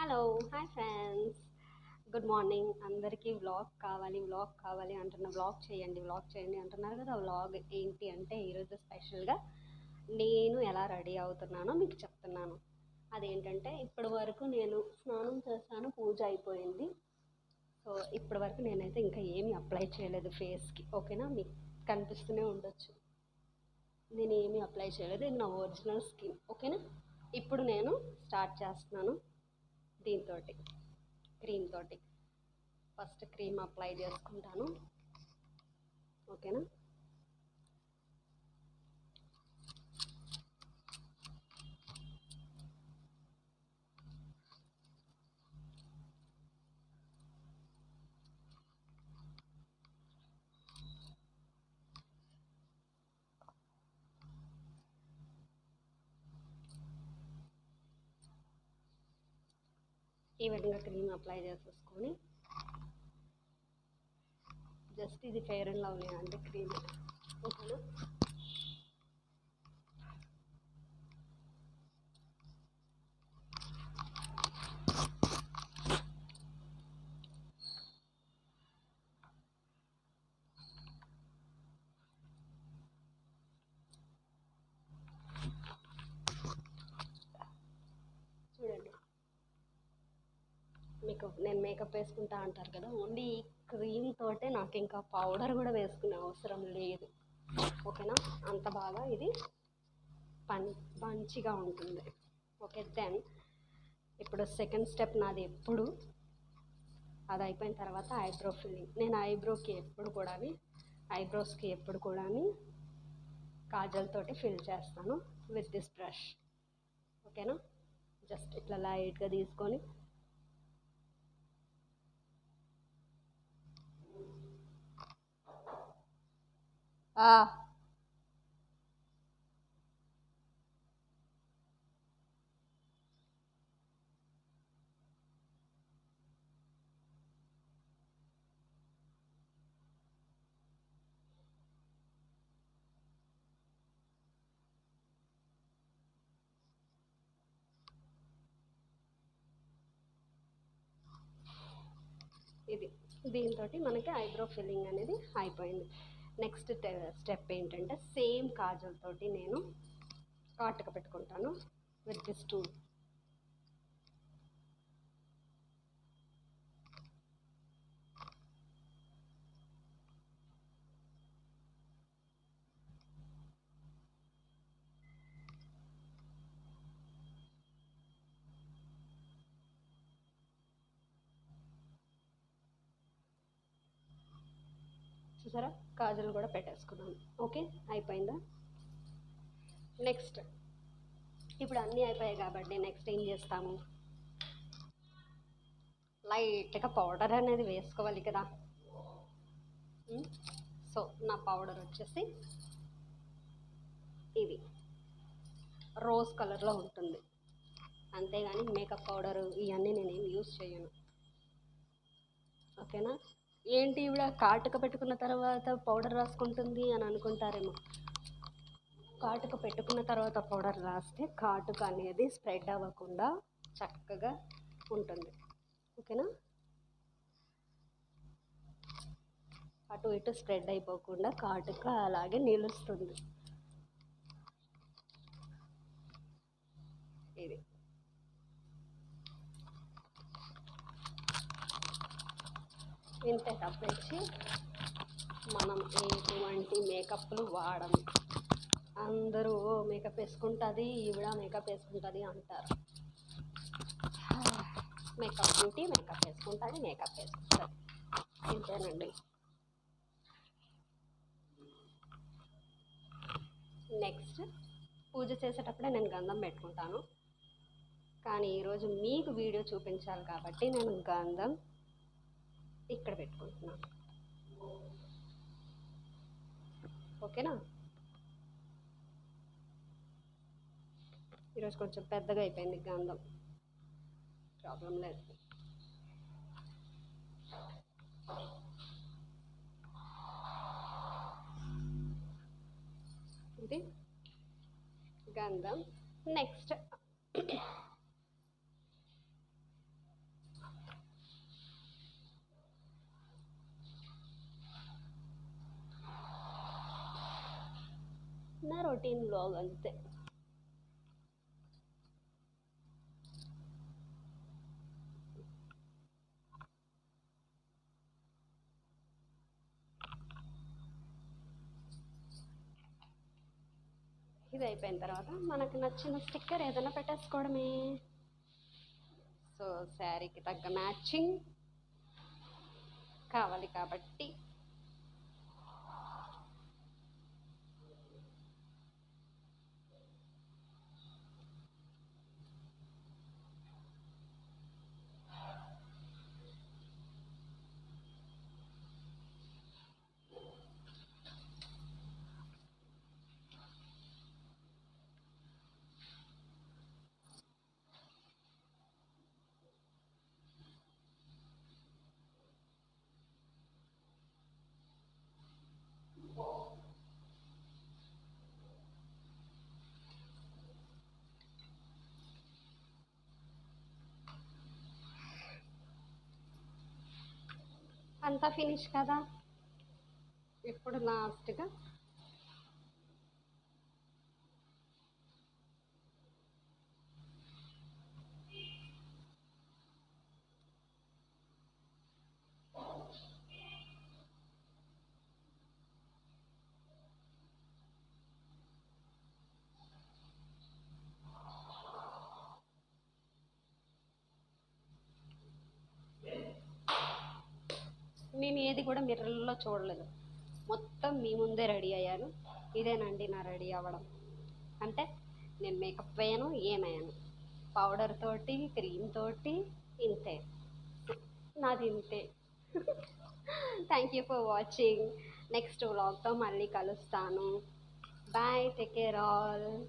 Hello hi friends good morning అందరికీ vlog కావాలి vlog కావాలి అంటున్న వ్లాగ్ చేయండి వ్లాగ్ చేయండి అంటున్నారు కదా వ్లాగ్ ఏంటి అంటే ఈరోజు స్పెషల్గా నేను ఎలా రెడీ అవుతున్నానో మీకు చెప్తున్నాను. అదేంటంటే ఇప్పటి వరకు నేను స్నానం చేశాను పూజ అయిపోయింది. సో ఇప్పటి వరకు నేనైతే ఇంకా ఏమీ అప్లై చేయలేదు ఫేస్కి ఓకేనా? మీకు కనిపిస్తూనే ఉండొచ్చు. నేను ఏమీ అప్లై చేయలేదు ఇది నా ఒరిజినల్ స్కిన్ ఓకేనా? ఇప్పుడు నేను స్టార్ట్ చేస్తున్నాను. దీంతో క్రీమ్ తోటి. ఫస్ట్ క్రీమ్ అప్లై చేసుకుంటాను. ఓకేనా ఈ విధంగా క్రీమ్ అప్లై చేసేసుకొని జస్ట్ ఇది ఫెయిర్ అండ్ లవ్లీ అంటే క్రీమ్. ఓకేనా? మీకు నేను మేకప్ వేసుకుంటా అంటారు కదా ఓన్లీ ఈ క్రీమ్ తోటే నాకు ఇంకా పౌడర్ కూడా వేసుకునే అవసరం లేదు. ఓకేనా? అంత బాగా ఇది పం మంచిగా ఉంటుంది. ఓకే దెన్ ఇప్పుడు సెకండ్ స్టెప్ నాది ఎప్పుడు? అది అయిపోయిన తర్వాత ఐబ్రో ఫిల్లింగ్ నేను ఐబ్రోకి ఎప్పుడు కూడా ఐబ్రోస్కి ఎప్పుడు కూడా కాజల్ తోటి ఫిల్ చేస్తాను విత్ దిస్ బ్రష్ ఓకేనా? జస్ట్ ఇట్లా లైట్గా తీసుకొని ఆ. ఇది. దీంతో మనకి ఐబ్రో ఫిల్లింగ్ అనేది అయిపోయింది. నెక్స్ట్ స్టెప్ ఏంటంటే సేమ్ కాజల్ తోటి నేను కాటుక పెట్టుకుంటాను విత్ దిస్ టూల్ చూసారా? కాజల్ కూడా పెట్టేసుకున్నాను. ఓకే? అయిపోయిందా? నెక్స్ట్. ఇప్పుడు అన్నీ అయిపోయాయి కాబట్టి నెక్స్ట్ ఏం చేస్తాము? లైట్గా పౌడర్ అనేది వేసుకోవాలి కదా. సో నా పౌడర్ వచ్చేసి ఇది రోజ్ కలర్లో ఉంటుంది. అంతేగాని మేకప్ పౌడర్ ఇవన్నీ నేనేం యూస్ చేయను. ఓకేనా? ఏంటి ఇవిడ కాటుక పెట్టుకున్న తర్వాత పౌడర్ రాసుకుంటుంది అని అనుకుంటారేమో. కాటుక పెట్టుకున్న తర్వాత పౌడర్ రాస్తే కాటుక అనేది స్ప్రెడ్ అవ్వకుండా చక్కగా ఉంటుంది. ఓకేనా? అటు ఇటు స్ప్రెడ్ అయిపోకుండా కాటుక అలాగే నిలుస్తుంది ఇది ఇంత తప్పించి మనం ఎటువంటి మేకప్లు వాడము అందరూ మేకప్ వేసుకుంటుంది ఈవిడ మేకప్ వేసుకుంటుంది అంటారు. మేకప్ ఉంటే మేకప్ వేసుకుంటుంది మేకప్ వేసుకుంటుంది. ఇంతేనండి. నెక్స్ట్ పూజ చేసేటప్పుడే నేను గంధం పెట్టుకుంటాను. కానీ ఈరోజు మీకు వీడియో చూపించాలి కాబట్టి నేను గంధం ఇక్కడ పెట్టుకుంటున్నాను. ఓకేనా? ఈరోజు కొంచెం పెద్దగా అయిపోయింది గంధం. ప్రాబ్లం లేదు. ఇది గంధం. నెక్స్ట్ రొటీన్ బ్లాగ్ అంతే. ఇది అయిపోయిన తర్వాత మనకు నచ్చిన స్టిక్కర్ ఏదైనా పెట్టేసుకోవడమే. సో శారీకి తగ్గ మ్యాచింగ్ కావాలి కాబట్టి అంతా ఫినిష్ కదా? ఇప్పుడు లాస్ట్గా? నేను ఏది కూడా మిర్రర్లో చూడలేదు. మొత్తం మీ ముందే రెడీ అయ్యాను. ఇదేనండి నా రెడీ అవ్వడం. అంటే నేను మేకప్ అయ్యాను ఏమయ్యాను పౌడర్ తోటి క్రీమ్ తోటి ఇంతే. నాది ఇంతే. Thank you for watching next వ్లాగ్తో మళ్ళీ కలుస్తాను. Bye take care all